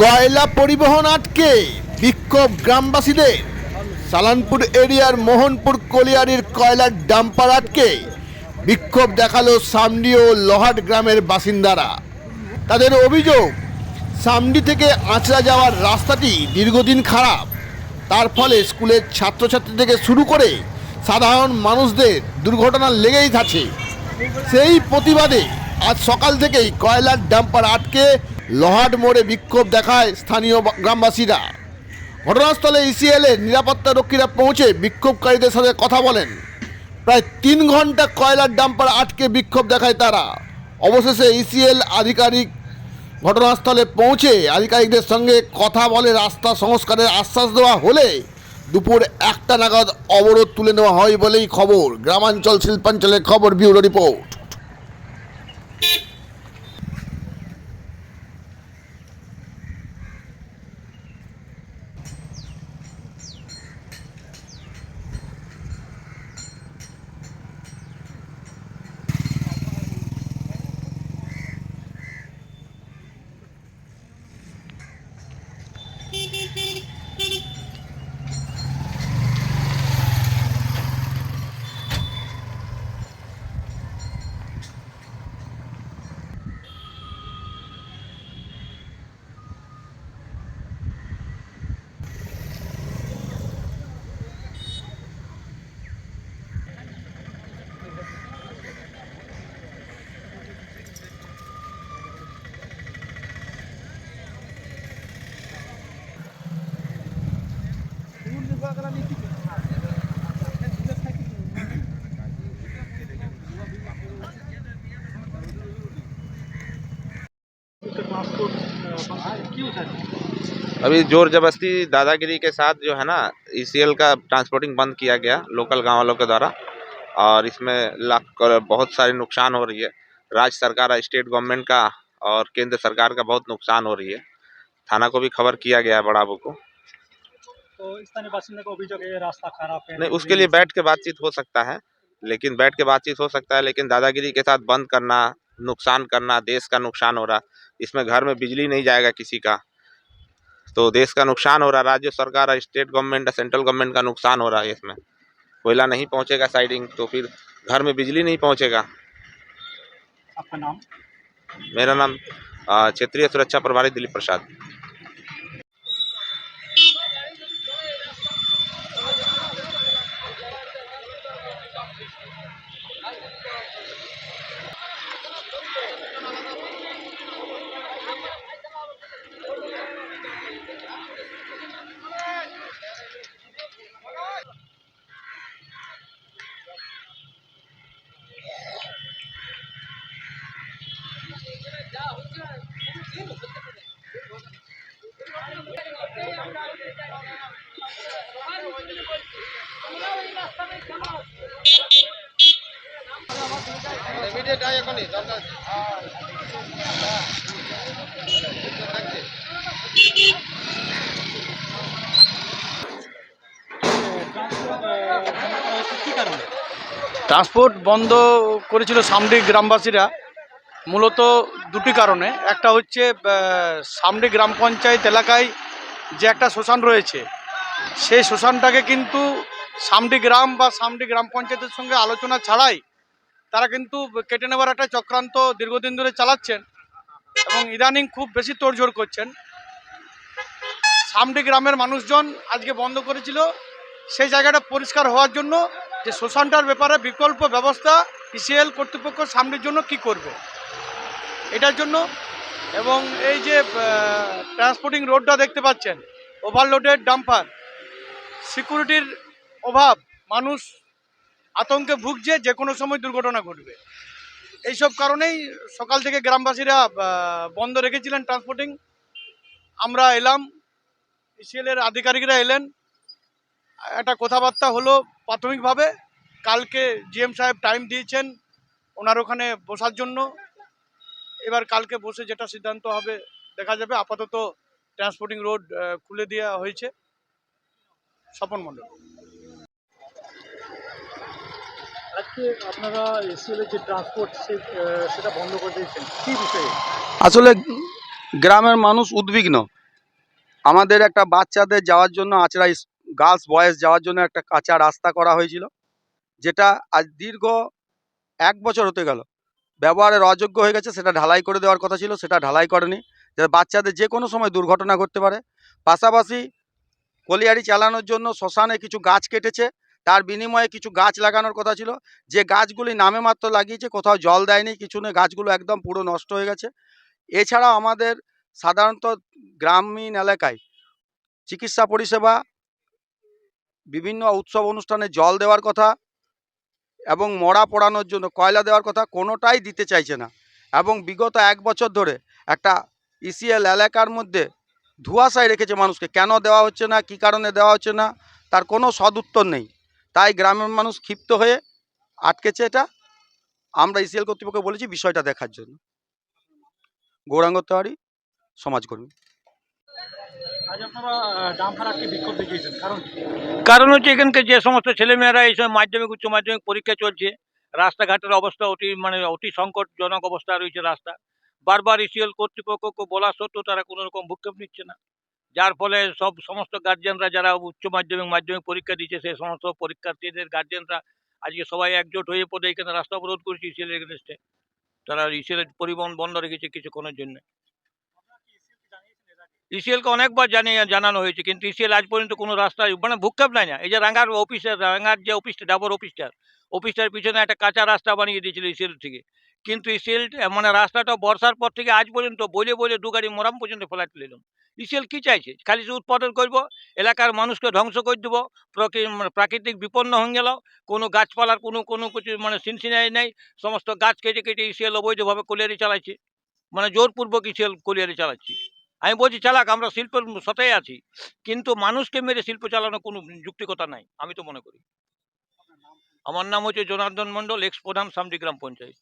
কয়লা পরিবহন আটকে, বিক্ষোভ গ্রামবাসীদের। সালানপুর এরিয়ার মোহনপুর কলিয়ারির কয়লার ডাম্পার আটকে, বিক্ষোভ দেখাল সামডি ও লোহাট গ্রামের বাসিন্দারা। তাদের অভিযোগ, সামডি থেকে আঁচড়া যাওয়ার রাস্তাটি দীর্ঘদিন খারাপ। তার ফলে স্কুলের ছাত্রছাত্রী থেকে শুরু করে সাধারণ মানুষদের দুর্ঘটনা লেগেই থাকে। সেই প্রতিবাদে আজ সকাল থেকেই কয়লার ডাম্পার আটকে লোহাট মোড়ে বিক্ষোভ দেখায় স্থানীয় গ্রামবাসীরা। ঘটনাস্থলে ইসিএল এর নিরাপত্তা রক্ষীরা পৌঁছে বিক্ষোভকারীদের সাথে কথা বলেন। প্রায় তিন ঘণ্টা কয়লার ডাম্পার আটকে বিক্ষোভ দেখায় তারা। অবশেষে ইসিএল আধিকারিক ঘটনাস্থলে পৌঁছে আধিকারিকদের সঙ্গে কথা বলে রাস্তা সংস্কারের আশ্বাস দেওয়া হলে দুপুর একটা নাগাদ অবরোধ তুলে নেওয়া হয় বলেই খবর। গ্রামাঞ্চল শিল্পাঞ্চলের খবর, ব্যুরো রিপোর্ট। अभी ज़ोर ज़बरदस्ती दादागिरी के साथ जो है ना ईसीएल का ट्रांसपोर्टिंग बंद किया गया लोकल गाँव वालों के द्वारा। और इसमें लाख बहुत सारी नुकसान हो रही है। राज्य सरकार स्टेट गवर्नमेंट का और केंद्र सरकार का बहुत नुकसान हो रही है। थाना को भी खबर किया गया है बड़ाबू को। तो स्थानीय बासिंदा को अभियोग है रास्ता खराब है। नहीं उसके लिए बैठ के बातचीत हो सकता है लेकिन बैठ के बातचीत हो सकता है लेकिन दादागिरी के साथ बंद करना नुकसान करना देश का नुकसान हो रहा इसमें घर में बिजली नहीं जाएगा किसी का। तो देश का नुकसान हो रहा राज्य सरकार और स्टेट गवर्नमेंट और सेंट्रल गवर्नमेंट का नुकसान हो रहा है इसमें। कोयला नहीं पहुंचेगा साइडिंग तो फिर घर में बिजली नहीं पहुंचेगा। आपका नाम? मेरा नाम क्षेत्रीय सुरक्षा प्रभारी दिलीप प्रसाद। ট্রান্সপোর্ট বন্ধ করেছিল সামডি গ্রামবাসীরা, মূলত দুটি কারণে। একটা হচ্ছে সামডি গ্রাম পঞ্চায়েত এলাকায় যে একটা শ্মশান রয়েছে, সেই শ্মশানটাকে কিন্তু সামডি গ্রাম বা সামডি গ্রাম পঞ্চায়েতের সঙ্গে আলোচনা ছাড়াই তারা কিন্তু কেটে নেওয়ার একটা চক্রান্ত দীর্ঘদিন ধরে চালাচ্ছেন এবং ইদানিং খুব বেশি তোড়জোড় করছেন। সামডি গ্রামের মানুষজন আজকে বন্ধ করেছিল। সেই জায়গাটা পরিষ্কার হওয়ার জন্য যে শোষণটার ব্যাপারে বিকল্প ব্যবস্থা ইসিএল কর্তৃপক্ষ সামনের জন্য কি করবে? এটার জন্য এবং এই যে ট্রান্সপোর্টিং রোডটা দেখতে পাচ্ছেন ওভারলোডেড ডাম্পার সিকিউরিটির অভাব, মানুষ আতঙ্কে ভুগছে যে কোনো সময় দুর্ঘটনা ঘটবে। এইসব কারণেই সকাল থেকে গ্রামবাসীরা বন্ধ রেখেছিলেন ট্রান্সপোর্টিং আমরা এলাম ইসিএলের আধিকারিকরা এলেন। একটা কথাবার্তা হলো প্রাথমিকভাবে, কালকে জিএম সাহেব টাইম দিয়েছেন ওনার ওখানে বসার জন্য। এবার কালকে বসে যেটা সিদ্ধান্ত হবে, দেখা যাবে। আপাতত ট্রান্সপোর্টিং রোড খুলে দেওয়া হয়েছে। স্বপন মণ্ডল। আপনারা সেটা বন্ধ করে দিয়েছেন আসলে গ্রামের মানুষ উদ্বিগ্ন। আমাদের একটা বাচ্চাদের যাওয়ার জন্য আচরা গার্লস বয়েজ যাওয়ার জন্য একটা কাঁচা রাস্তা করা হয়েছিল, যেটা আজ দীর্ঘ এক বছর হতে গেল। ব্যবহারের অযোগ্য হয়ে গেছে, সেটা ঢালাই করে দেওয়ার কথা ছিল, সেটা ঢালাই করেনি, যাতে বাচ্চাদের যে কোনো সময় দুর্ঘটনা ঘটতে পারে। পাশাপাশি কলিয়ারি চালানোর জন্য শ্মশানে কিছু গাছ কেটেছে তার বিনিময়ে কিছু গাছ লাগানোর কথা ছিল। যে গাছগুলি নামে মাত্র লাগিয়েছে, কোথাও জল দেয়নি, কিছু নেই, গাছগুলো একদম পুরো নষ্ট হয়ে গেছে। এছাড়াও আমাদের সাধারণত গ্রামীণ এলাকায় চিকিৎসা পরিষেবা, বিভিন্ন উৎসব অনুষ্ঠানে জল দেওয়ার কথা এবং মরা পোড়ানোর জন্য কয়লা দেওয়ার কথা কোনোটাই দিতে চাইছে না। এবং বিগত এক বছর ধরে একটা ইসিএল এলাকার মধ্যে ধুয়াশায় রেখেছে মানুষকে। কেন দেওয়া হচ্ছে না? কী কারণে দেওয়া হচ্ছে না? তার কোনো সদুত্তর নেই। তাই গ্রামের মানুষ ক্ষিপ্ত হয়ে আটকেছে এটা। আমরা ইসিএল কর্তৃপক্ষকে বলেছি বিষয়টা দেখার জন্য। গৌরাঙ্গ তেওয়ারি সমাজকর্মী। কারণ হচ্ছে এখানকার যে সমস্ত ছেলেমেয়েরা এই সময় মাধ্যমিক উচ্চ মাধ্যমিক পরীক্ষা চলছে রাস্তাঘাটের অবস্থা অতি মানে অতি সংকটজনক অবস্থা রয়েছে রাস্তা। বারবার ইসিএল কর্তৃপক্ষকে বলা সত্ত্বেও তারা কোনো রকম ভূক্ষেপ নিচ্ছে না। যার ফলে সব সমস্ত গার্জিয়ানরা যারা উচ্চ মাধ্যমিক মাধ্যমিক পরীক্ষা দিচ্ছে, সেই সমস্ত পরীক্ষার্থীদের গার্জিয়ানরা আজকে সবাই একজোট হয়ে পড়ে এখানে রাস্তা অবরোধ করেছে ইসিএল এগেনস্টে তারা ইসিএল পরিবহন বন্ধ রেখেছে কিছুক্ষণের জন্য। ইসিএলকে অনেকবার জানিয়ে জানানো হয়েছে, কিন্তু ইসিএল আজ পর্যন্ত কোনো রাস্তায় মানে ভূক্ষেপ নাই না। এই যে রাঙ্গার অফিসের রাঙ্গার যে অফিসটা ডাবর অফিসটার অফিসটার পিছনে একটা কাঁচা রাস্তা বানিয়ে দিয়েছিল ইসিএল থেকে। কিন্তু ইসিএল মানে রাস্তাটা বর্ষার পর থেকে আজ পর্যন্ত বলে বলে দু গাড়ি মোরাম পর্যন্ত ফ্লাইট নিলাম ইসিএল কী চাইছে? খালি শুধু উৎপাদন করব, এলাকার মানুষকে ধ্বংস করে দেবো মানে প্রাকৃতিক বিপন্ন হয়ে গেল, কোনো গাছপালার কোনো কোনো কিছু মানে সিনসিনাই নেই, সমস্ত গাছ কেটে কেটে ইসিএল অবৈধভাবে কলিয়ারি চালাচ্ছে। মানে জোরপূর্বক ইসিএল কলিয়ারি চালাচ্ছি। আমি বলছি, চালাক, আমরা শিল্পের সাথেই আছি, কিন্তু মানুষকে মেরে শিল্প চালানো কোনো যুক্তিকতা নাই, আমি তো মনে করি। আমার নাম হচ্ছে জনার্দন মণ্ডল এক্স প্রধান সামডিগ্রাম পঞ্চায়েত।